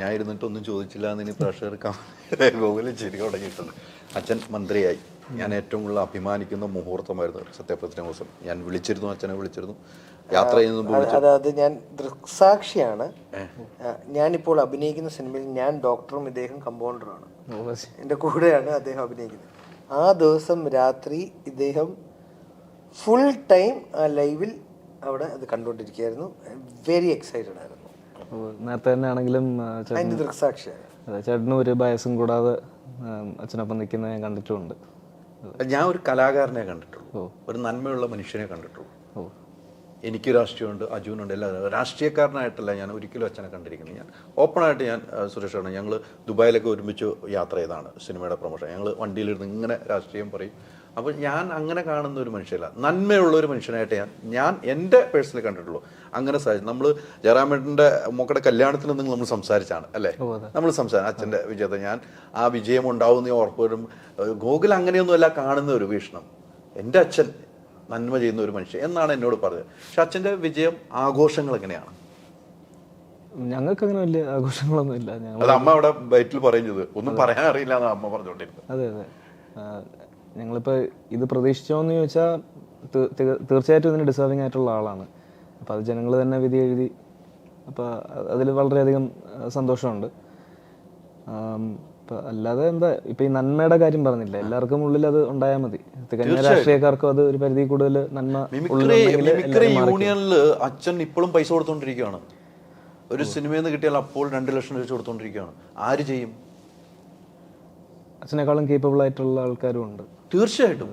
ഞാൻ ഇരുന്നിട്ടൊന്നും ചോദിച്ചില്ല എന്ന് ഇനി പ്രഷർ ഗോകുലിൽ ചിരി തുടങ്ങിയിട്ടുണ്ട്. അച്ഛൻ മന്ത്രിയായി. ഞാൻ ഏറ്റവും കൂടുതൽ അഭിമാനിക്കുന്ന മുഹൂർത്തമായിരുന്നു സത്യപ്രതിജ്ഞ ദിവസം. ഞാൻ വിളിച്ചിരുന്നു അച്ഛനെ വിളിച്ചിരുന്നു. യാത്ര ചെയ്യുന്ന അതായത് ഞാൻ ദൃക്സാക്ഷിയാണ്. ഞാനിപ്പോൾ അഭിനയിക്കുന്ന സിനിമയിൽ ഞാൻ ഡോക്ടറും ഇദ്ദേഹം കമ്പൗണ്ടറുമാണ് എന്റെ കൂടെയാണ് അദ്ദേഹം അഭിനയിക്കുന്നത്. ആ ദിവസം രാത്രി ഇദ്ദേഹം ഫുൾ ടൈം ആ ലൈവിൽ അവിടെ അത് കണ്ടുകൊണ്ടിരിക്കുകയായിരുന്നു. വെരി എക്സൈറ്റഡ് ആയിരുന്നു. നേരത്തെ തന്നെ ആണെങ്കിലും ചേട്ടന് ഒരു ബയസും കൂടാതെ അച്ഛനൊപ്പം നിൽക്കുന്നത് ഞാൻ കണ്ടിട്ടുണ്ട് ഞാൻ ഒരു കലാകാരനെ കണ്ടിട്ടുള്ളൂ. ഒരു നന്മയുള്ള മനുഷ്യനെ കണ്ടിട്ടുള്ളൂ. ഓ. എനിക്ക് രാഷ്ട്രീയമുണ്ട് അജുവിനുണ്ട് എല്ലാ രാഷ്ട്രീയക്കാരനായിട്ടല്ല ഞാൻ ഒരിക്കലും അച്ഛനെ കണ്ടിരിക്കുന്നത്. ഞാൻ ഓപ്പണായിട്ട് ഞാൻ സുരേഷാണ്. ഞങ്ങൾ ദുബായിലൊക്കെ ഒരുമിച്ച് യാത്ര ചെയ്താണ് സിനിമയുടെ പ്രൊമോഷൻ. ഞങ്ങൾ വണ്ടിയിലിരുന്ന് ഇങ്ങനെ രാഷ്ട്രീയം പറയും. അപ്പോൾ ഞാൻ അങ്ങനെ കാണുന്ന ഒരു മനുഷ്യല്ല നന്മയുള്ള ഒരു മനുഷ്യനായിട്ട് ഞാൻ ഞാൻ എന്റെ പേഴ്സണലി കണ്ടിട്ടുള്ളൂ. അങ്ങനെ സാധിച്ചു. നമ്മൾ ജയറാമേട്ടന്റെ മക്കളുടെ കല്യാണത്തിന് നിങ്ങൾ നമ്മൾ സംസാരിച്ചാണ് അല്ലേ? നമ്മൾ സംസാരം അച്ഛന്റെ വിജയത്തെ ഞാൻ ആ വിജയം ഉണ്ടാവുന്ന ഉറപ്പ് വരും ഗോകുൽ അങ്ങനെയൊന്നുമല്ല കാണുന്ന ഒരു വീക്ഷണം. എന്റെ അച്ഛൻ നന്മ ചെയ്യുന്ന ഒരു മനുഷ്യൻ എന്നാണ് എന്നോട് പറഞ്ഞത്. പക്ഷെ അച്ഛന്റെ വിജയം ആഘോഷങ്ങൾ എങ്ങനെയാണ്? ഞങ്ങൾക്ക് അങ്ങനെ വലിയ ആഘോഷങ്ങളൊന്നും ഇല്ല. ഞങ്ങൾ അമ്മ അവിടെ ബൈറ്റിൽ പറയുന്നത്. ഒന്നും പറയാൻ അറിയില്ല അമ്മ പറഞ്ഞുകൊണ്ടിരുന്നത്. അതെ അതെ. ഞങ്ങളിപ്പോൾ ഇത് പ്രതീക്ഷിച്ചോന്ന് ചോദിച്ചാൽ തീ- തീ- തീർച്ചയായിട്ടും ഇതിന് ഡിസേർവിങ് ആയിട്ടുള്ള ആളാണ്. അപ്പോൾ അത് ജനങ്ങൾ തന്നെ വിധി എഴുതി അപ്പോൾ അതിൽ വളരെയധികം സന്തോഷമുണ്ട്. ഇപ്പം അല്ലാതെ എന്താ ഇപ്പം ഈ നന്മയുടെ കാര്യം പറഞ്ഞില്ല എല്ലാവർക്കും ഉള്ളിൽ അത് ഉണ്ടായാൽ മതി. തികഞ്ഞ രാഷ്ട്രീയക്കാർക്കും അത് ഒരു പരിധി കൂടുതൽ നന്മ യൂണിയനിൽ അച്ഛൻ ഇപ്പോഴും പൈസ കൊടുത്തോണ്ടിരിക്കുകയാണ് ഒരു സിനിമയിൽ നിന്ന് കിട്ടിയാൽ അപ്പോൾ രണ്ട് ലക്ഷം വെച്ച് കൊടുത്തോണ്ടിരിക്കുകയാണ് ആര് ചെയ്യും? അച്ഛനേക്കാളും കേപ്പബിൾ ആയിട്ടുള്ള ആൾക്കാരും ഉണ്ട്. തീർച്ചയായിട്ടും.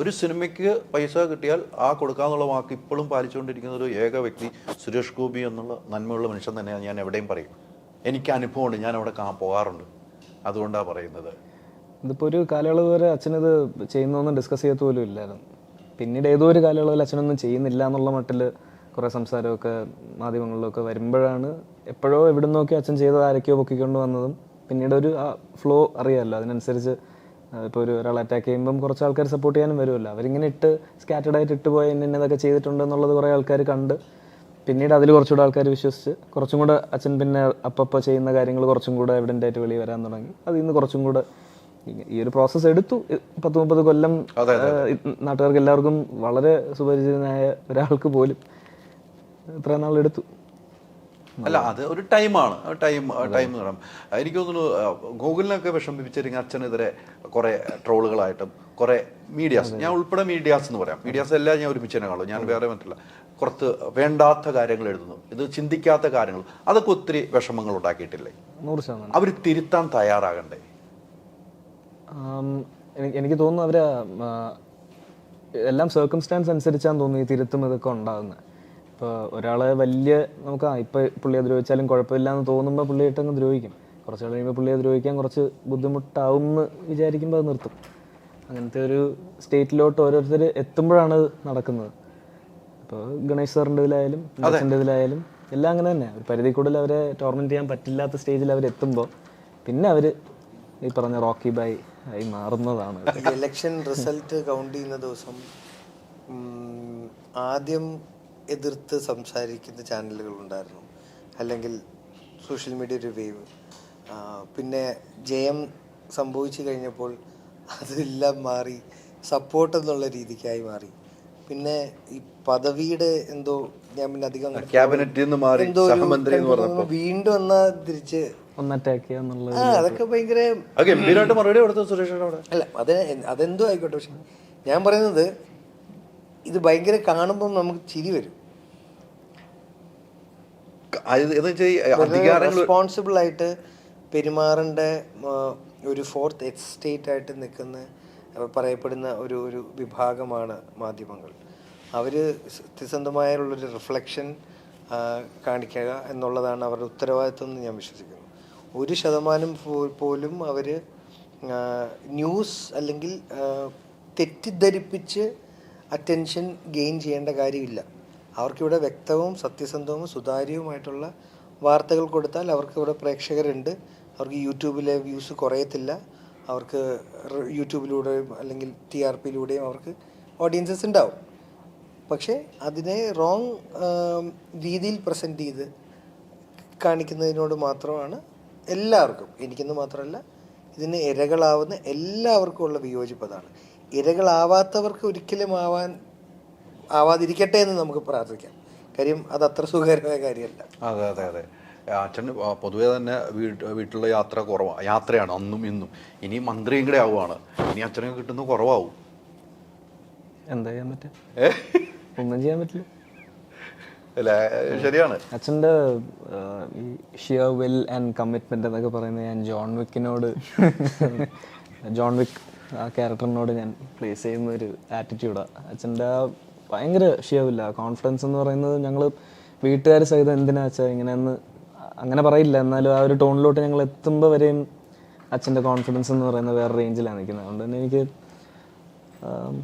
ഒരു സിനിമയ്ക്ക് പൈസ കിട്ടിയാൽ ആ കൊടുക്കാന്നുള്ള വാക്ക് ഇപ്പോഴും പാലിച്ചുകൊണ്ടിരിക്കുന്ന ഒരു ഏക വ്യക്തി സുരേഷ് ഗോപി എന്നുള്ള നന്മയുള്ള മനുഷ്യൻ തന്നെയാണ് ഞാൻ എവിടെയും പറയും. എനിക്ക് അനുഭവമുണ്ട്. ഞാൻ അവിടെ കാ പോകാറുണ്ട്. അതുകൊണ്ടാണ് പറയുന്നത്. ഇതിപ്പോൾ ഒരു കാലയളവ് വരെ അച്ഛനത് ചെയ്യുന്നൊന്നും ഡിസ്കസ് ചെയ്യത്ത് പോലും ഇല്ലായിരുന്നു. പിന്നീട് ഏതോ ഒരു കാലയളവിൽ അച്ഛനൊന്നും ചെയ്യുന്നില്ല എന്നുള്ള മട്ടിൽ കുറേ സംസാരമൊക്കെ മാധ്യമങ്ങളിലൊക്കെ വരുമ്പോഴാണ് എപ്പോഴോ എവിടെ നോക്കി അച്ഛൻ ചെയ്തത് ആരൊക്കെയോ പൊക്കിക്കൊണ്ട് വന്നതും പിന്നീട് ഒരു ആ ഫ്ലോ അറിയാമല്ലോ. അതിനനുസരിച്ച് ഇപ്പോൾ ഒരു ഒരാൾ അറ്റാക്ക് ചെയ്യുമ്പം കുറച്ച് ആൾക്കാർ സപ്പോർട്ട് ചെയ്യാനും വരുമല്ലോ. അവരിങ്ങനെ ഇട്ട് സ്കാറ്റേഡ് ആയിട്ട് ഇട്ട് പോയി എന്നെ ഇന്നതൊക്കെ ചെയ്തിട്ടുണ്ട് എന്നുള്ളത് കുറേ ആൾക്കാർ കണ്ട് പിന്നീട് അതിൽ കുറച്ചുകൂടെ ആൾക്കാർ വിശ്വസിച്ച് കുറച്ചും കൂടെ അച്ഛൻ പിന്നെ അപ്പപ്പോൾ ചെയ്യുന്ന കാര്യങ്ങൾ കുറച്ചും കൂടെ എവിഡന്റ് ആയിട്ട് വെളിയിൽ വരാൻ തുടങ്ങി. അതിൽ നിന്ന് കുറച്ചും കൂടെ ഈ- ഒരു പ്രോസസ്സ് എടുത്തു. പത്ത് മുപ്പത് കൊല്ലം നാട്ടുകാർക്ക് എല്ലാവർക്കും വളരെ സുപരിചിതനായ ഒരാൾക്ക് പോലും ഇത്ര നാളെടുത്തു അല്ല അത്. ഒരു ടൈമാണ്. ടൈം ടൈം എന്ന് പറയാം. എനിക്ക് തോന്നുന്നു ഗൂഗിളിനൊക്കെ വിഷമിപ്പിച്ചിരിക്കുന്ന അച്ഛനെതിരെ കുറേ ട്രോളുകളായിട്ടും കുറേ മീഡിയാസ്. ഞാൻ ഉൾപ്പെടെ മീഡിയാസ് എന്ന് പറയാം. മീഡിയാസ് എല്ലാം ഞാൻ ഒരുമിച്ച് തന്നെ കാണും. ഞാൻ വേറെ മറ്റില്ല. കുറച്ച് വേണ്ടാത്ത കാര്യങ്ങൾ എഴുതുന്നു. ഇത് ചിന്തിക്കാത്ത കാര്യങ്ങൾ. അതൊക്കെ ഒത്തിരി വിഷമങ്ങൾ ഉണ്ടാക്കിയിട്ടില്ലേ? നൂറ് ശതമാനം. അവർ തിരുത്താൻ തയ്യാറാകണ്ടേ? എനിക്ക് എനിക്ക് തോന്നുന്നു അവർ എല്ലാം സർക്കംസ്റ്റാൻസ് അനുസരിച്ചാന്ന് തോന്നുന്നു ഈ തിരുത്തും ഇതൊക്കെ ഉണ്ടാകുന്നത് ഇപ്പോൾ ഒരാളെ വലിയ നമുക്ക് ആ ഇപ്പം പുള്ളിയെ ദ്രോഹിച്ചാലും കുഴപ്പമില്ല എന്ന് തോന്നുമ്പോൾ പുള്ളിയായിട്ട് അങ്ങ് ദ്രോഹിക്കും. കുറച്ച് നാൾ കഴിയുമ്പോൾ പുള്ളിയെ ദ്രോഹിക്കാൻ കുറച്ച് ബുദ്ധിമുട്ടാവും എന്ന് വിചാരിക്കുമ്പോൾ അത് നിർത്തും. അങ്ങനത്തെ ഒരു സ്റ്റേറ്റിലോട്ട് ഓരോരുത്തർ എത്തുമ്പോഴാണ് അത് നടക്കുന്നത്. ഇപ്പോൾ ഗണേഷ് സാറിന്റെ ഇതിലായാലും അച്ഛന്റെ ഇതിലായാലും എല്ലാം അങ്ങനെ തന്നെ. ഒരു പരിധി കൂടുതൽ അവരെ ടോർമെന്റ് ചെയ്യാൻ പറ്റില്ലാത്ത സ്റ്റേജിൽ അവർ എത്തുമ്പോൾ പിന്നെ അവർ ഈ പറഞ്ഞ റോക്കി ബായ് ആയി മാറുന്നതാണ്. ഇലക്ഷൻ റിസൾട്ട് കൗണ്ട് ചെയ്യുന്ന ദിവസം ആദ്യം എതിർത്ത് സംസാരിക്കുന്ന ചാനലുകൾ ഉണ്ടായിരുന്നു അല്ലെങ്കിൽ സോഷ്യൽ മീഡിയ ഒരു വേവ്. പിന്നെ ജയം സംഭവിച്ചു കഴിഞ്ഞപ്പോൾ അതെല്ലാം മാറി സപ്പോർട്ട് എന്നുള്ള രീതിക്കായി മാറി. പിന്നെ ഈ പദവിയുടെ എന്തോ ഞാൻ പിന്നെ അധികം ക്യാബിനറ്റ് നിന്ന് മാറി എന്തോ സഹമന്ത്രി എന്ന് പറഞ്ഞപ്പോൾ വീണ്ടും എന്നാ തിരിച്ച് അതൊക്കെ ഭയങ്കര അല്ല അത് അതെന്തോ ആയിക്കോട്ടെ പക്ഷെ ഞാൻ പറയുന്നത് ഇത് ഭയങ്കര കാണുമ്പോൾ നമുക്ക് ചിരി വരും. റെസ്പോൺസിബിൾ ആയിട്ട് പെരുമാറേണ്ട ഒരു ഫോർത്ത് എസ്റ്റേറ്റ് ആയിട്ട് നിൽക്കുന്ന പറയപ്പെടുന്ന ഒരു ഒരു വിഭാഗമാണ് മാധ്യമങ്ങൾ. അവർ സത്യസന്ധമായുള്ളൊരു റിഫ്ലക്ഷൻ കാണിക്കുക എന്നുള്ളതാണ് അവരുടെ ഉത്തരവാദിത്വം എന്ന് ഞാൻ വിശ്വസിക്കുന്നു. ഒരു ശതമാനം പോലും അവർ ന്യൂസ് അല്ലെങ്കിൽ തെറ്റിദ്ധരിപ്പിച്ച് അറ്റൻഷൻ ഗെയിൻ ചെയ്യേണ്ട കാര്യമില്ല. അവർക്കിവിടെ വ്യക്തവും സത്യസന്ധവും സുതാര്യവുമായിട്ടുള്ള വാർത്തകൾ കൊടുത്താൽ അവർക്ക് ഇവിടെ പ്രേക്ഷകരുണ്ട്. അവർക്ക് യൂട്യൂബിലെ വ്യൂസ് കുറയത്തില്ല. അവർക്ക് യൂട്യൂബിലൂടെയും അല്ലെങ്കിൽ ടി ആർ പിയിലൂടെയും അവർക്ക് ഓഡിയൻസസ് ഉണ്ടാവും. പക്ഷേ അതിനെ റോങ് രീതിയിൽ പ്രസന്റ് ചെയ്ത് കാണിക്കുന്നതിനോട് മാത്രമാണ് എല്ലാവർക്കും എനിക്കെന്ന് മാത്രമല്ല ഇതിന് ഇരകളാവുന്ന എല്ലാവർക്കും ഉള്ള വിയോജിപ്പ് അതാണ്. ഇരകളാവാത്തവർക്ക് ഒരിക്കലും ആവാൻ ആവാതിരിക്കട്ടെ എന്ന് നമുക്ക് പ്രാർത്ഥിക്കാം. കാര്യം അത് അത്ര സുഖകരമായ കാര്യമല്ല. അതെ അതെ അതെ. അച്ഛൻ പൊതുവേ തന്നെ വീട്ട് വീട്ടിലുള്ള യാത്ര കുറവാണ് യാത്രയാണ് അന്നും ഇന്നും. ഇനി മന്ത്രിയും കൂടെ ആവുകയാണ് ഇനി അച്ഛനെ കിട്ടുന്ന കുറവാകും എന്താ ചെയ്യാൻ പറ്റുക? ഒന്നും ചെയ്യാൻ പറ്റില്ല. അല്ല ശരിയാണ്. അച്ഛന്റെ ഈ ഷിയർ വിൽ ആൻഡ് കമ്മിറ്റ്മെന്റ് എന്നൊക്കെ പറയുന്നത് ഞാൻ ജോൺ വിക്കിനോട് ജോൺ വിക്ക് ആ ക്യാരക്ടറിനോട് ഞാൻ പ്ലേസ് ചെയ്യുന്ന ഒരു ആറ്റിറ്റ്യൂഡാണ് അച്ഛന്റെ ആ ഭയങ്കര ഷിയാവില്ല കോൺഫിഡൻസ് എന്ന് പറയുന്നത് ഞങ്ങൾ വീട്ടുകാർ സഹിതം എന്തിനാ അച്ഛാ ഇങ്ങനെയെന്ന് അങ്ങനെ പറയില്ല. എന്നാലും ആ ഒരു ടോണിലോട്ട് ഞങ്ങൾ എത്തുമ്പോൾ വരെയും അച്ഛന്റെ കോൺഫിഡൻസ് എന്ന് പറയുന്നത് വേറെ റേഞ്ചിലാണ് നിൽക്കുന്നത്. അതുകൊണ്ട് തന്നെ എനിക്ക് ആം,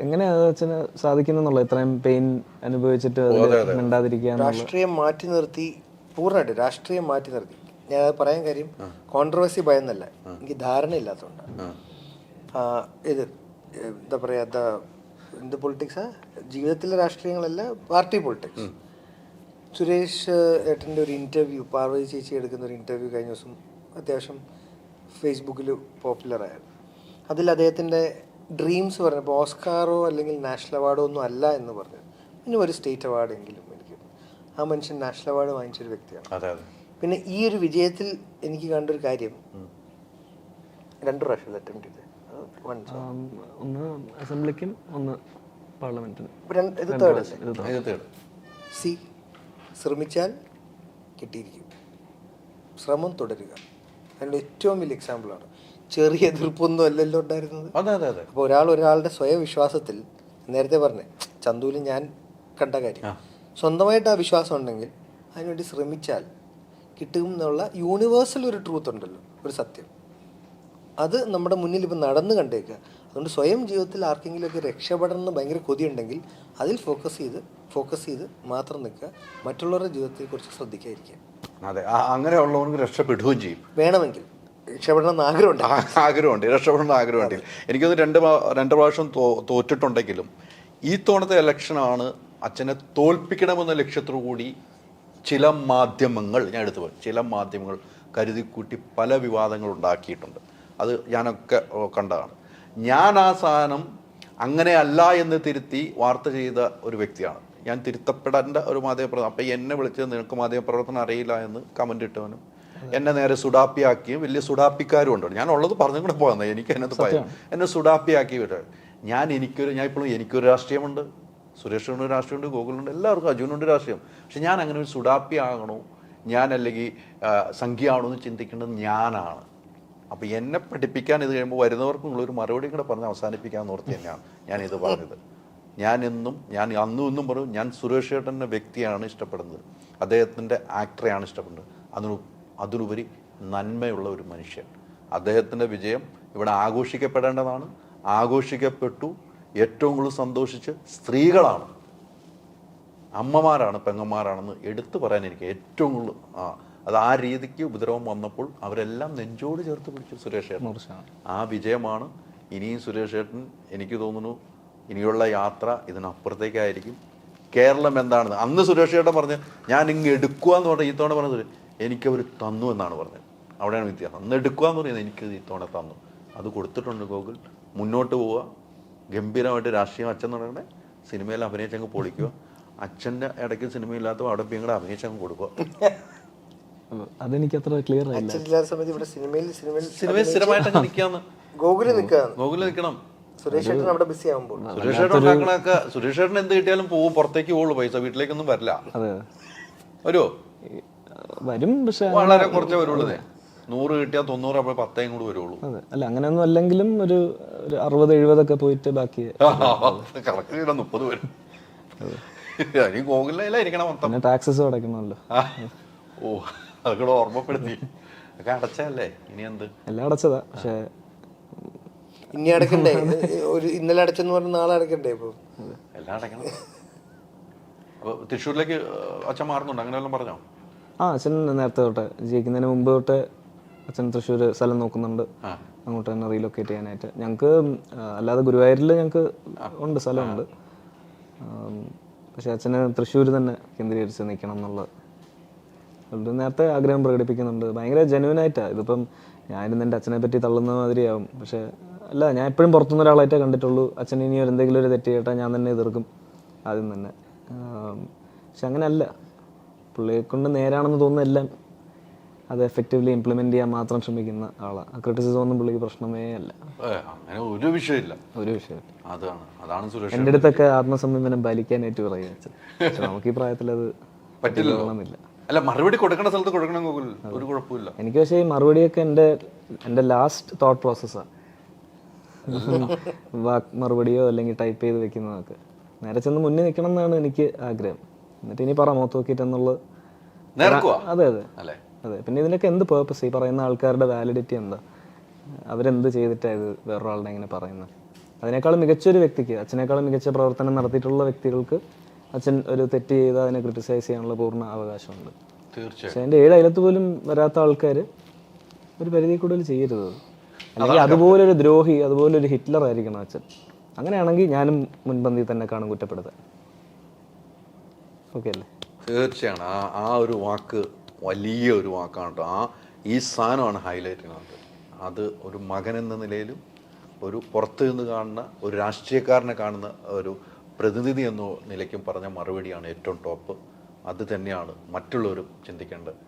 എങ്ങനെയാ അച്ഛന് സാധിക്കുന്നുള്ളത് ഇത്രയും പെയിൻ അനുഭവിച്ചിട്ട് അതിൽ മിണ്ടാതിരിക്കുക രാഷ്ട്രീയം മാറ്റി നിർത്തി പൂർണമായിട്ട് രാഷ്ട്രീയം മാറ്റി നിർത്തി. ഞാൻ പറയാൻ കാര്യം കോൺട്രവേഴ്സി ഭയന്നല്ല. എനിക്ക് ധാരണയില്ലാത്തതുകൊണ്ടാണ്. ആ, ഇത് എന്താ പറയുക ദ എന്ത് പൊളിറ്റിക്സാ ജീവിതത്തിലെ രാഷ്ട്രീയങ്ങളല്ല പാർട്ടി പൊളിറ്റിക്സ് സുരേഷ് ഏട്ടന്റെ ഒരു ഇന്റർവ്യൂ പാർവതി ചേച്ചി എടുക്കുന്ന ഒരു ഇന്റർവ്യൂ കഴിഞ്ഞ ദിവസം അത്യാവശ്യം ഫേസ്ബുക്കിൽ പോപ്പുലറായിരുന്നു അതിൽ അദ്ദേഹത്തിന്റെ ഡ്രീംസ് പറഞ്ഞപ്പോൾ ഓസ്കാറോ അല്ലെങ്കിൽ നാഷണൽ അവാർഡോ ഒന്നും അല്ല എന്ന് പറഞ്ഞു. പിന്നെ ഒരു സ്റ്റേറ്റ് അവാർഡെങ്കിലും എനിക്ക്. ആ മനുഷ്യൻ നാഷണൽ അവാർഡ് വാങ്ങിച്ചൊരു വ്യക്തിയാണ്. പിന്നെ ഈ ഒരു വിജയത്തിൽ എനിക്ക് കണ്ടൊരു കാര്യം. രണ്ടു പ്രാവശ്യം അറ്റംപ്റ്റ് ചെയ്ത്. വൺ ആം, ഒന്ന് അസംബ്ലിക്കും ഒന്ന് പാർലമെന്റിനും. സി ശ്രമിച്ചാൽ കിട്ടിയിരിക്കും. ശ്രമം തുടരുക. അതിന്റെ ഏറ്റവും വലിയ എക്സാമ്പിളാണ് ചെറിയ എതിർപ്പൊന്നും അല്ലല്ലോ ഉണ്ടായിരുന്നത്. അപ്പോൾ ഒരാൾ ഒരാളുടെ സ്വയം വിശ്വാസത്തിൽ നേരത്തെ പറഞ്ഞേ ചന്തുവിൽ ഞാൻ കണ്ട കാര്യം. സ്വന്തമായിട്ട് ആ വിശ്വാസം ഉണ്ടെങ്കിൽ അതിനുവേണ്ടി ശ്രമിച്ചാൽ കിട്ടും എന്നുള്ള യൂണിവേഴ്സൽ ഒരു ട്രൂത്ത് ഉണ്ടല്ലോ. ഒരു സത്യം. അത് നമ്മുടെ മുന്നിൽ ഇപ്പം നടന്നു കണ്ടേക്കുക. അതുകൊണ്ട് സ്വയം ജീവിതത്തിൽ ആർക്കെങ്കിലുമൊക്കെ രക്ഷപ്പെടണം എന്ന് ഭയങ്കര കൊതിയുണ്ടെങ്കിൽ അതിൽ ഫോക്കസ് ചെയ്ത് ഫോക്കസ് ചെയ്ത് മാത്രം നിൽക്കുക. മറ്റുള്ളവരുടെ ജീവിതത്തെക്കുറിച്ച് ശ്രദ്ധിക്കാതിരിക്കുക. അതെ. അങ്ങനെ ഉള്ളവർക്ക് രക്ഷപ്പെടുകയും ചെയ്യും. വേണമെങ്കിൽ. രക്ഷപ്പെടണം എന്ന് ആഗ്രഹമുണ്ട് ആഗ്രഹമുണ്ട്. രക്ഷപ്പെടണമെന്ന് ആഗ്രഹമുണ്ട്. എനിക്കത് രണ്ട് രണ്ട് പ്രാവശ്യം തോറ്റിട്ടുണ്ടെങ്കിലും ഈ തോണത്തെ ഇലക്ഷനാണ് അച്ഛനെ തോൽപ്പിക്കണമെന്ന ലക്ഷ്യത്തോടു കൂടി ചില മാധ്യമങ്ങൾ ഞാൻ എടുത്തു ചില മാധ്യമങ്ങൾ കരുതിക്കൂട്ടി പല വിവാദങ്ങൾ ഉണ്ടാക്കിയിട്ടുണ്ട്. അത് ഞാനൊക്കെ കണ്ടതാണ്. ഞാൻ ആ സാധനം അങ്ങനെ അല്ല എന്ന് തിരുത്തി വാർത്ത ചെയ്ത ഒരു വ്യക്തിയാണ്. ഞാൻ തിരുത്തപ്പെടേണ്ട ഒരു മാധ്യമപ്രവർത്തനം അപ്പം എന്നെ വിളിച്ചത് നിനക്ക് മാധ്യമപ്രവർത്തനം അറിയില്ല എന്ന് കമന്റ് ഇട്ടവനും എന്നെ നേരെ സുഡാപ്പിയാക്കിയും വലിയ സുഡാപ്പിക്കാരും ഉണ്ട്. ഞാൻ ഉള്ളത് പറഞ്ഞും കൂടെ പോകുന്നത് എനിക്ക് എന്നത് പറയാം എന്നെ സുഡാപ്പിയാക്കി വിട ഞാൻ എനിക്കൊരു ഞാൻ ഇപ്പോഴും എനിക്കൊരു രാഷ്ട്രീയമുണ്ട്. സുരേഷിനുണ്ട് രാഷ്ട്രീയമുണ്ട് ഗോകുലുണ്ട് എല്ലാവർക്കും അജുനുണ്ട് രാഷ്ട്രീയം. പക്ഷെ ഞാൻ അങ്ങനെ ഒരു സുഡാപ്പി ആകണോ ഞാൻ അല്ലെങ്കിൽ സംഖ്യയാണോ എന്ന് ചിന്തിക്കേണ്ടത് ഞാനാണ്. അപ്പോൾ എന്നെ പഠിപ്പിക്കാൻ ഇത് കഴിയുമ്പോൾ വരുന്നവർക്കും ഒരു മറുപടി കൂടെ പറഞ്ഞ് അവസാനിപ്പിക്കാൻ ഓർത്ത് തന്നെയാണ് ഇത് പറഞ്ഞത്. ഞാൻ എന്നും ഞാൻ അന്നും ഇന്നും പറയും ഞാൻ സുരേഷ് ഏട്ടന്റെ വ്യക്തിയാണ് ഇഷ്ടപ്പെടുന്നത്. അദ്ദേഹത്തിന്റെ ആക്ടറെയാണ് ഇഷ്ടപ്പെടുന്നത്. അതിനു അതിനുപരി നന്മയുള്ള ഒരു മനുഷ്യൻ. അദ്ദേഹത്തിന്റെ വിജയം ഇവിടെ ആഘോഷിക്കപ്പെടേണ്ടതാണ്. ആഘോഷിക്കപ്പെട്ടു ഏറ്റവും കൂടുതൽ സന്തോഷിച്ച് സ്ത്രീകളാണ്. അമ്മമാരാണ് പെങ്ങന്മാരാണെന്ന് എടുത്തു പറയാൻ എനിക്ക് ഏറ്റവും കൂടുതൽ അത് ആ രീതിക്ക് ഉപദ്രവം വന്നപ്പോൾ അവരെല്ലാം നെഞ്ചോട് ചേർത്ത് പിടിച്ചു സുരേഷ് ഏട്ടൻ. ആ വിജയമാണ്. ഇനിയും സുരേഷ് ഏട്ടൻ എനിക്ക് തോന്നുന്നു ഇനിയുള്ള യാത്ര ഇതിനപ്പുറത്തേക്കായിരിക്കും. കേരളം എന്താണെന്ന് അന്ന് സുരേഷ് ഏട്ടൻ പറഞ്ഞ് ഞാൻ ഇങ്ങ് എടുക്കുക എന്ന് പറഞ്ഞ ഈ തവണ പറഞ്ഞത് എനിക്കവർ തന്നു എന്നാണ് പറഞ്ഞത്. അവിടെയാണ് വ്യത്യാസം. അന്ന് എടുക്കുക എന്ന് പറയുന്നത് എനിക്ക് ഈ തവണ തന്നു. അത് കൊടുത്തിട്ടുണ്ട് ഗോകുൽ. മുന്നോട്ട് പോവുക. ഗംഭീരമായിട്ട് രാഷ്ട്രീയം അച്ഛൻ തുടങ്ങണേ സിനിമയിൽ അഭിനയിച്ചങ്ങ് പൊളിക്കുക. അച്ഛന്റെ ഇടയ്ക്ക് സിനിമയില്ലാത്ത അവിടെ ഇപ്പം ഇങ്ങോട്ട് അഭിനയിച്ചങ്ങ് കൊടുക്കുക. അതെനിക്ക് അത്ര ക്ലിയർ ആയില്ല അച്ഛനില്ലാത്ത സമയത്ത് ഇവിടെ സിനിമയിൽ സിനിമയിൽ സിനിമയിൽ സ്ഥിരമായിട്ട് നിൽക്കാന്ന് ഗോകുലിൽ നിൽക്കുകയാണ്. ഗോകുലിൽ നിൽക്കണം. സുരേഷ് ചേട്ടൻ അവിടെ ബിസി ആകുമ്പോൾ സുരേഷ് ചേട്ടൻ ഉണ്ടാക്കണൊക്കെ സുരേഷ് ചേട്ടൻ എന്ത് കിട്ടിയാലും പോവും പുറത്തേക്ക് പോകുള്ളൂ പൈസ വീട്ടിലേക്കൊന്നും വരില്ല. അതെ. വരുമോ വരും പക്ഷെ വളരെ കുറച്ചേ വരുള്ളൂ. നൂറ് കിട്ടിയാൽ തൊണ്ണൂറ് അപ്പോൾ പത്തേം കൂടി വരുള്ളൂ. അതെ. അല്ല അങ്ങനെയൊന്നും അല്ലെങ്കിലും ഒരു ഒരു അറുപത് എഴുപതൊക്കെ പോയിട്ട് ബാക്കി കറക്റ്റ് മുപ്പത് വരും. ഗോകുലിലായിരിക്കണം ടാക്സസ് അടയ്ക്കണമല്ലോ. ഓ. അതൊക്കെ ഓർമ്മപ്പെടുത്തി. ഒക്കെ അടച്ചല്ലേ ഇനി എന്ത്? എല്ലാം അടച്ചതാ. പക്ഷേ ഇനി അടക്കണ്ടേ? ഒരു ഇന്നലെ അടച്ചെന്ന് പറഞ്ഞ നാളെ അടക്കണ്ടേ ഇപ്പൊ? എല്ലാം അടക്കണം. അപ്പൊ തൃശ്ശൂരിലേക്ക് അച്ഛൻ മാറുന്നുണ്ട്? അങ്ങനെ വല്ലതും പറഞ്ഞോ? ആ അച്ഛൻ നേരത്തെ തൊട്ട് ജയിക്കുന്നതിന് മുമ്പ് തൊട്ട് അച്ഛൻ തൃശ്ശൂർ സ്ഥലം നോക്കുന്നുണ്ട്. അങ്ങോട്ട് തന്നെ റീലൊക്കേറ്റ് ചെയ്യാനായിട്ട്. ഞങ്ങൾക്ക് അല്ലാതെ ഗുരുവായൂരിൽ ഞങ്ങൾക്ക് ഉണ്ട് സ്ഥലമുണ്ട്. പക്ഷെ അച്ഛന് തൃശ്ശൂർ തന്നെ കേന്ദ്രീകരിച്ച് നിൽക്കണം എന്നുള്ള വളരെ നേരത്തെ ആഗ്രഹം പ്രകടിപ്പിക്കുന്നുണ്ട്. ഭയങ്കര ജെനുവൻ ആയിട്ടാണ് ഇതിപ്പം ഞാനിന്ന് എന്റെ അച്ഛനെ പറ്റി തള്ളുന്ന മാതിരിയാവും. പക്ഷേ അല്ല ഞാൻ എപ്പോഴും പുറത്തുനിന്ന് ഒരാളായിട്ടേ കണ്ടിട്ടുള്ളൂ. അച്ഛൻ ഇനി ഒരു എന്തെങ്കിലും ഒരു തെറ്റ് കേട്ടാൽ ഞാൻ തന്നെ എതിർക്കും. ആദ്യം തന്നെ. പക്ഷെ അങ്ങനെയല്ല പുള്ളിയെ കൊണ്ട് നേരാണെന്ന് തോന്നുന്ന എല്ലാം അത് എഫക്റ്റീവ്ലി ഇംപ്ലിമെന്റ് ചെയ്യാൻ മാത്രം ശ്രമിക്കുന്ന ആളാണ് ക്രിറ്റിസിസം ഒന്നും പുള്ളിക്ക് പ്രശ്നമേ അല്ല. അങ്ങനെ ഒരു വിഷയമില്ല. ഒരു വിഷയമില്ല. അതാണ്. അതാണ് സുരേഷ് എന്റെ അടുത്തൊക്കെ ആത്മസംയമനം പാലിക്കാനായിട്ട് പറയുക നമുക്ക് ഈ പ്രായത്തിൽ അത് പറ്റില്ല അല്ല മറുപടി കൊടുക്കേണ്ട സ്ഥലത്ത് കൊടുക്കണം ഗൂഗിൾ ഒരു കുഴപ്പമില്ല. എനിക്ക് പക്ഷേ ഈ മറുപടിയൊക്കെ എന്റെ എന്റെ ലാസ്റ്റ് തോട്ട് പ്രോസസ്സാണ് വാക്ക് മറുപടിയോ അല്ലെങ്കിൽ ടൈപ്പ് ചെയ്ത് വെക്കുന്നതൊക്കെ. നേരെ ചെന്ന് മുന്നിൽ നിൽക്കണം എന്നാണ് എനിക്ക് ആഗ്രഹം. എന്നിട്ട് ഇനി പറ മുഖത്ത് നോക്കിയിട്ട് എന്നുള്ളത്. നേർക്കുവാ അതെ അതെ. അതെ. പിന്നെ ഇതിനൊക്കെ എന്ത് പേർപ്പസ് ഈ പറയുന്ന ആൾക്കാരുടെ വാലിഡിറ്റി എന്താ? അവരെന്ത് ചെയ്തിട്ടായത് ഇത് വേറൊരാളുടെ ഇങ്ങനെ പറയുന്നത്? അതിനേക്കാളും മികച്ചൊരു വ്യക്തിക്ക് അച്ഛനേക്കാളും മികച്ച പ്രവർത്തനം നടത്തിയിട്ടുള്ള വ്യക്തികൾക്ക് അച്ഛൻ ഒരു തെറ്റ് ചെയ്ത് അതിനെ ക്രിട്ടിസൈസ് ചെയ്യാനുള്ള പൂർണ അവകാശമുണ്ട്. തീർച്ചയായും പക്ഷെ എന്റെ ഏഴ് അയലത്ത് പോലും വരാത്ത ആൾക്കാർ ഒരു പരിധി കൂടുതൽ ചെയ്യരുത്. അല്ലെങ്കിൽ അതുപോലെ ഒരു ദ്രോഹി അതുപോലെ ഒരു ഹിറ്റ്ലർ ആയിരിക്കണം അച്ഛൻ. അങ്ങനെയാണെങ്കിൽ ഞാനും മുൻപന്തി തന്നെ കാണും കുറ്റപ്പെടുത്താൻ. ഓക്കെ അല്ലേ? തീർച്ചയാണ്. ആ ആ ഒരു വാക്ക് വലിയ ഒരു വാക്കാണ് കേട്ടോ ആ ഈ സാധനമാണ് ഹൈലൈറ്റ് ചെയ്യുന്നത്. അത് ഒരു മകൻ എന്ന നിലയിലും ഒരു പുറത്ത് നിന്ന് കാണുന്ന ഒരു രാഷ്ട്രീയക്കാരനെ കാണുന്ന ഒരു പ്രതിനിധി എന്ന നിലയ്ക്കും പറഞ്ഞ മറുപടിയാണ് ഏറ്റവും ടോപ്പ്. അത് തന്നെയാണ് മറ്റുള്ളവരും ചിന്തിക്കേണ്ടത്.